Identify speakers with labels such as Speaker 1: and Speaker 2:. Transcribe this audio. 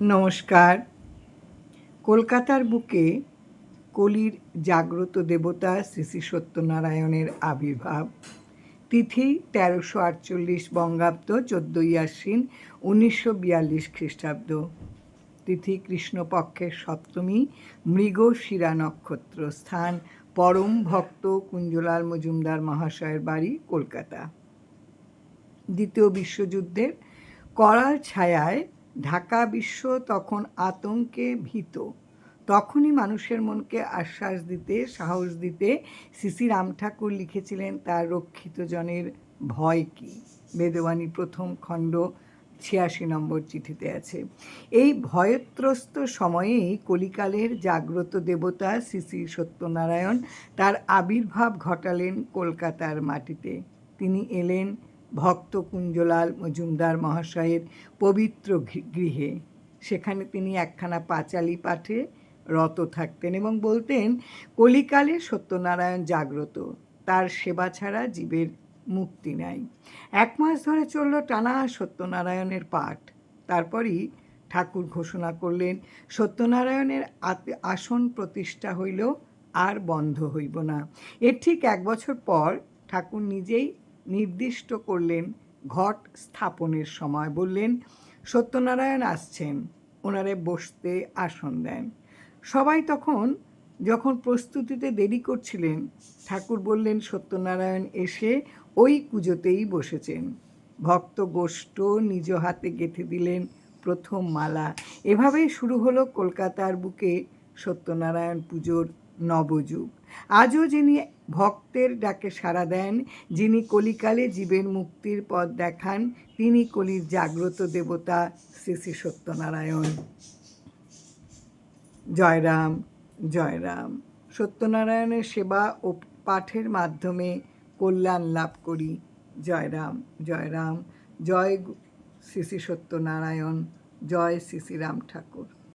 Speaker 1: নমস্কার। কলকাতার বুকে কলির জাগ্রত দেবতা শ্রী শ্রী সত্যনারায়ণের আবির্ভাব। তিথি তেরোশো আটচল্লিশ বঙ্গাব্দ চোদ্দোই আশ্বিন উনিশশো বিয়াল্লিশ খ্রিস্টাব্দ। তিথি কৃষ্ণপক্ষের সপ্তমী মৃগ শিরা নক্ষত্র স্থান পরম ভক্ত কুঞ্জলাল মজুমদার মহাশয়ের বাড়ি কলকাতা। দ্বিতীয় বিশ্বযুদ্ধের করাল ছায়ায় ঢাকা বিশ্ব তখন আতঙ্কে ভীত। তখনই মানুষের মনকে আশ্বাস দিতে, সাহস দিতে সিসি রাম ঠাকুর লিখেছিলেন, তার রক্ষিত জনের ভয় কি? বেদবাণী প্রথম খণ্ড ছিয়াশি নম্বর চিঠিতে আছে। এই ভয়ত্রস্ত সময়েই কলিকালের জাগ্রত দেবতা শ্রী সত্যনারায়ণ তার আবির্ভাব ঘটালেন কলকাতার মাটিতে। তিনি এলেন ভক্ত কুঞ্জলাল মজুমদার মহাশয়ের পবিত্র গৃহে। সেখানে তিনি একখানা পাঁচালি পাঠে রত থাকতেন এবং বলতেন, কলিকালে সত্যনারায়ণ জাগ্রত, তার সেবা ছাড়া জীবের মুক্তি নাই। এক মাস ধরে চলল টানা সত্যনারায়ণের পাঠ। তারপরই ঠাকুর ঘোষণা করলেন, সত্যনারায়ণের আসন প্রতিষ্ঠা হইল আর বন্ধ হইব না। এর ঠিক এক বছর পর ঠাকুর নিজেই নির্দিষ্ট করলেন ঘট স্থাপনের সময় বললেন, সত্যনারায়ণ আসছেন, ওনারে বসতে আসন দেন। সবাই তখন যখন প্রস্তুতিতে দেরি করছিলেন, ঠাকুর বললেন, সত্যনারায়ণ এসে ওই পুজোতেই বসেছেন। ভক্ত গোষ্ঠ নিজ হাতে গেঁথে দিলেন প্রথম মালা। এভাবেই শুরু হলো কলকাতার বুকে সত্যনারায়ণ পুজোর নবযুগ। আজও যিনি ভক্তের ডাকে সাড়া দেন, যিনি কলিকালে জীবের মুক্তির পথ দেখান, তিনি কলির জাগ্রত দেবতা শ্রী শ্রী সত্যনারায়ণ। জয়রাম জয়রাম সত্যনারায়ণের সেবা ও পাঠের মাধ্যমে কল্যাণ লাভ করি। জয়রাম জয়রাম জয় শ্রী শ্রী সত্যনারায়ণ, জয় শ্রী শ্রী রাম ঠাকুর।